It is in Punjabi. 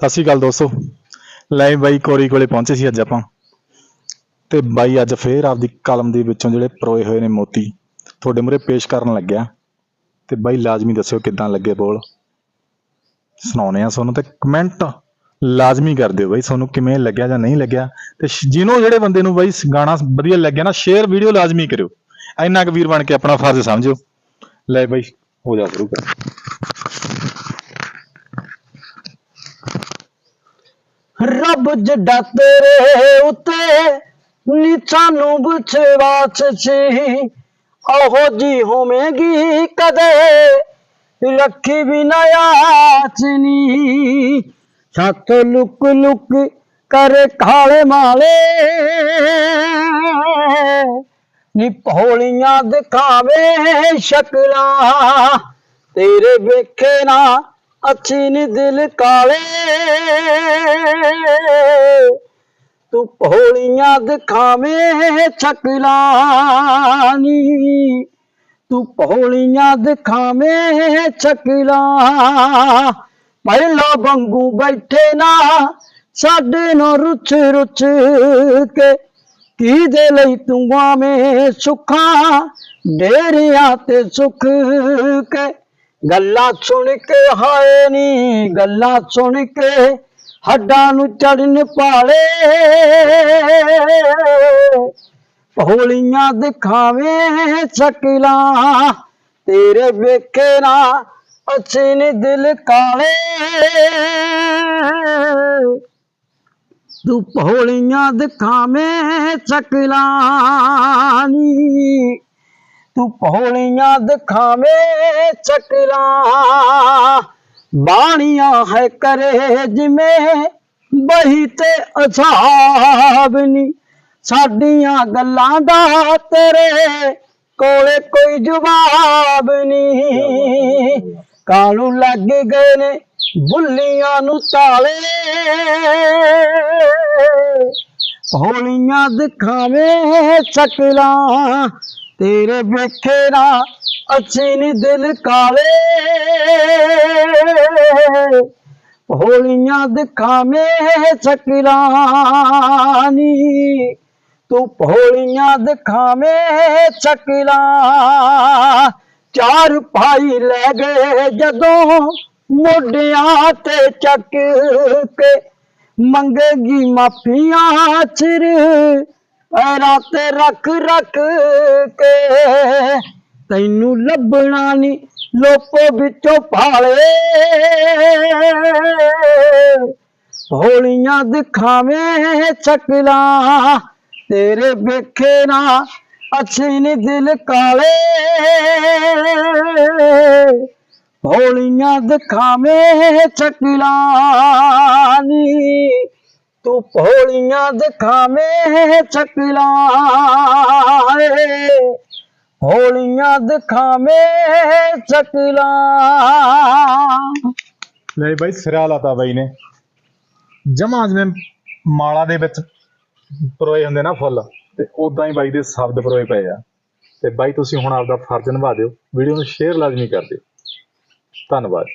ਸਤਿ ਸ਼੍ਰੀ ਅਕਾਲ ਦੋਸਤੋ। ਲੈ ਬਾਈ ਕੋਰੀ ਕੋਲੇ ਪਹੁੰਚੇ ਸੀ ਅੱਜ ਆਪਾਂ। ਤੇ ਬਾਈ ਅੱਜ ਫੇਰ ਆਪਦੀ ਕਲਮ ਦੇ ਵਿੱਚੋਂ ਜਿਹੜੇ ਪਰੋਏ ਹੋਏ ਨੇ ਮੋਤੀ, ਤੁਹਾਡੇ ਮੂਹਰੇ ਪੇਸ਼ ਕਰਨ ਲੱਗਿਆ। ਤੇ ਬਾਈ ਲਾਜ਼ਮੀ ਦੱਸਿਓ ਕਿਦਾਂ ਲੱਗੇ ਬੋਲ। ਸੁਣਾਉਣੇ ਆ ਤੁਹਾਨੂੰ ਤੇ ਕਮੈਂਟ ਲਾਜ਼ਮੀ ਕਰ ਦਿਓ ਬਾਈ, ਤੁਹਾਨੂੰ ਕਿਵੇਂ ਲੱਗਿਆ ਜਾਂ ਨਹੀਂ ਲੱਗਿਆ। ਤੇ ਜਿਹਨੂੰ ਜਿਹੜੇ ਬੰਦੇ ਨੂੰ ਬਾਈ ਗਾਣਾ ਵਧੀਆ ਲੱਗਿਆ ਨਾ ਸ਼ੇਅਰ ਵੀਡੀਓ ਲਾਜ਼ਮੀ ਕਰਿਓ। ਇੰਨਾ ਕੁ ਵੀਰ ਬਣ ਕੇ ਆਪਣਾ ਫਰਜ਼ ਸਮਝਿਓ। ਲੈ ਬਾਈ, ਹੋ ਜਾ ਸ਼ੁਰੂ ਕਰ। ਰੱਬ ਜੱਡਾ ਤੇਰੇ ਉੱਤੇ ਨੀ ਸਾਨੂੰ ਵਿਸ਼ਵਾਸ ਸੀ ਉਹੋ ਜੀ ਹੋਵੇਗੀ ਕਦੇ, ਰੱਖੀ ਵੀ ਨਾ ਆਚਨੀ ਛੱਤ ਲੁਕ ਲੁਕ ਕਰ ਕਾਲੇ ਮਾਲੇ, ਨੀ ਭੋਲੀਆਂ ਦਿਖਾਵੇ ਸ਼ਕਲਾਂ। ਤੇਰੇ ਵੇਖੇ ਨਾ ਅੱਛੀ ਨੀ ਦਿਲ ਕਾਲੇ। ਤੂੰ ਭੋਲੀਆਂ ਦਿਖਾਵੇਂ ਛਕਲਾਂ ਨੀ ਤੂੰ ਭੋਲੀਆਂ ਦਿਖਾਵੇਂ ਛਕਲਾਂ ਪਹਿਲਾ ਬੰਗੂ ਬੈਠੇ ਨਾ, ਸਾਡੇ ਨੂੰ ਰੁੱਛ ਰੁੱਛ ਕੇ। ਕੀ ਦੇ ਲਈ ਤੂੰ ਆਵੇਂ ਸੁੱਖਾਂ, ਡੇਰਿਆਂ ਤੇ ਸੁੱਖ ਕੇ। ਗੱਲਾਂ ਸੁਣ ਕੇ ਹਾਏ ਨੀ, ਗੱਲਾਂ ਸੁਣ ਕੇ ਹੱਡਾਂ ਨੂੰ ਚੜਨ ਪਾਲੇ। ਪਹੋਲੀਆਂ ਦਿਖਾਵੇਂ ਸ਼ਕਲਾਂ, ਤੇਰੇ ਵੇਖੇ ਨਾ ਅੱਛੇ ਨੇ ਦਿਲ ਕਾਲੇ। ਤੂੰ ਭੋਲੀਆਂ ਦਿਖਾਵੇਂ ਸ਼ਕਲਾਂ ਨੀ। ਤੂੰ ਭੋਲੀਆਂ ਦਿਖਾਵੇਂ ਚੱਕਲਾਂ ਬਾਣੀਆਂ ਹੈ ਕਰੇ ਜਿਵੇਂ ਬਹੀ ਤੇ ਅਸਾਬ ਨੀ। ਸਾਡੀਆਂ ਗੱਲਾਂ ਦਾ ਤੇਰੇ ਕੋਲੇ ਕੋਈ ਜਵਾਬ ਨਹੀਂ ਕਾਲੂ ਲੱਗ ਗਏ ਨੇ ਬੁੱਲੀਆਂ ਨੂੰ ਤਾਲੇ? ਹੋਲੀਆਂ ਦਿਖਾਵੇ ਸ਼ਕਲਾਂ ਤੇਰੇ ਵੇਖੇ ਨਾ ਅੱਛੇ ਨੀ ਦਿਲ ਕਾਲੇ। ਹੋਲੀਆਂ ਦਿਖਾਵੇਂ ਸ਼ਕਲਾਂ ਨੀ ਤੂੰ ਭੋਲੀਆਂ ਦਿਖਾਵੇਂ ਸ਼ਕਲਾਂ ਚਾਰ ਭਾਈ ਲੈ ਗਏ ਜਦੋਂ ਮੋਢਿਆਂ ਤੇ ਚੱਕ ਕੇ। ਮੰਗੇਗੀ ਮਾਫੀਆਂ ਚਿਰ ਰਾਤ ਰੱਖ ਰੱਖ ਕੇ ਤੈਨੂੰ ਲੱਭਣਾ ਨਹੀਂ ਲੋਪੋ ਵਿੱਚੋਂ ਭਾਲੇ। ਹੋਲੀਆਂ ਦਿਖਾਵੇਂ ਸ਼ਕਲਾਂ ਤੇਰੇ ਵੇਖੇ ਨਾ ਅੱਛੇ ਨੇ ਦਿਲ ਕਾਲੇ। ਹੋਲੀਆਂ ਦਿਖਾਵੇਂ ਸ਼ਕਲਾਂ ਨੀ। ਤੂੰ ਭੋਲੀਆਂ ਦਿਖਾਵੇਂ ਸ਼ਕਲਾਂ ਹੋਲੀਆਂ ਦਿਖਾਵੇਂ ਸ਼ਕਲਾਂ ਲੈ ਬਾਈ, ਸਿਰਾ ਲਾਤਾ ਬਾਈ ਨੇ। ਜਮਾ ਜਿਵੇਂ ਮਾਲਾ ਦੇ ਵਿੱਚ ਪਰੋਏ ਹੁੰਦੇ ਨਾ ਫੁੱਲ, ਤੇ ਉਦਾਂ ਹੀ ਬਾਈ ਦੇ ਸ਼ਬਦ ਪਰੋਏ ਪਏ ਆ। ਤੇ ਬਾਈ, ਤੁਸੀਂ ਹੁਣ ਆਪਦਾ ਫਰਜ਼ ਨਿਭਾ ਦਿਓ। ਵੀਡੀਓ ਨੂੰ ਸ਼ੇਅਰ ਲਾਜ਼ਮੀ ਕਰ ਦਿਓ। ਧੰਨਵਾਦ।